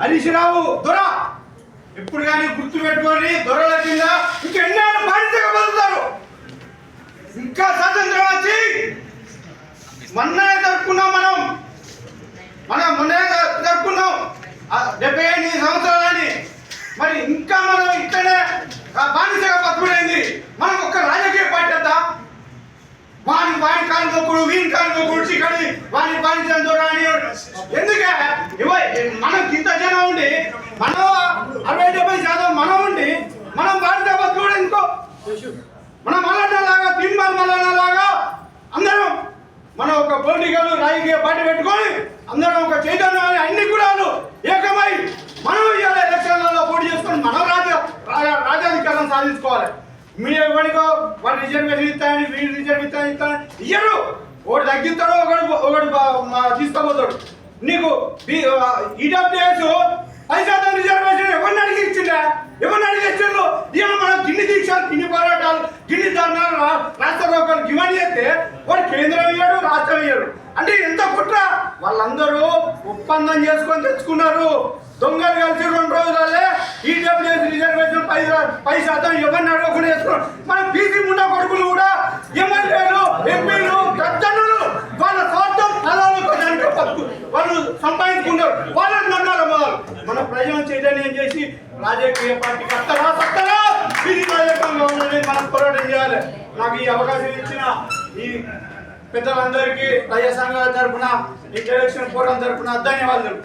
హరీష్ రావు దొర. ఎప్పుడు కానీ గుర్తు పెట్టుకొని దొరల కింద ఇంకెన్నో బాధ్యతగా బతుకుతారు. ఇంకా స్వాతంత్రం వచ్చి మొన్ననే జరుపుకున్నాం మనం. మనం మొన్ననే జరుపుకున్నాం. డెబ్బై ఎనిమిది సంవత్సరాలని. మరి ఇంకా మనం ఇక్కడే బానిసగా బతుకుడైంది. మనం ఒక్క రాజకీయ పార్టీ వద్దా? వాని వాని కానుకోకుడు వీని కానుకోకుడు చిక్కడి వాని బానిసంతో రాని ఎందుకే ఇవ మనం ఇంత జనం ఉండి మనం అరవై డెబ్బై శాతం మనం ఉండి మనం బానిస బతుకుడు ఎందుకో? మన మల్లన్న లాగా తీర్మాన్ మల్లన్న లాగా అందరం మనం ఒక పొలిటికల్ రాజకీయ పార్టీ పెట్టుకొని అందరం ఒక చైతన్యం అన్ని కూడా ఏకమై మనం ఇవాళ ఎలక్షన్లలో పోటీ చేసుకొని మనం రాజ రా- సాధించుకోవాలి. మీరు ఎవరికో వాడు రిజర్వేషన్ ఇస్తాయని వీళ్ళు రిజర్వ్ ఇస్తాయని ఇస్తాను ఇయ్యరు. ఒకటి తగ్గిస్తాడు ఒకటి ఒకటి తీసుకోబోతాడు. నీకు ఈడబ్ల్యూఎస్ పది శాతం రిజర్వేషన్ ఎవరిని అడిగి ఇచ్చిందా? ఎవరిని అడిగి ఇచ్చిండ్రు? ఇవాళ మనం గిన్ని దీక్షలు గిన్ని పోరాటాలు గిన్ని ధర్నాలు రాష్ట్ర రోకలు ఇవన్నీ చేస్తే వాడు కేంద్రం ఇయ్యాడు రాష్ట్రం ఇయ్యాడు. అంటే ఎంత కుట్ర? వాళ్ళందరూ ఒప్పందం చేసుకొని తెచ్చుకున్నారు. దొంగలు కలిసి రెండు రోజులే ఈడబ్ల్యూఎస్ రిజర్వేషన్ పై పై శాతం ఎవరిని అడగకుండా చేసుకున్నారు మన బీసీ ముండా కొడుకులు కూడా ఎమ్మెల్యేలు తప్పు. వాళ్ళు సంపాదించుకుంటారు. వాళ్ళని నమ్మాలి మొదలు మన ప్రజలను చైతన్యం చేసి రాజకీయ పార్టీ కట్టరా సత్తరా? ఇది రాజకీయంగా ఉండాలి మనం పోరాటం చేయాలి. నాకు ఈ అవకాశం ఇచ్చిన ఈ పెద్దలందరికీ ప్రజా సంఘాల తరఫున ఈ ఎలక్షన్ పోరాటం తరఫున ధన్యవాదాలు.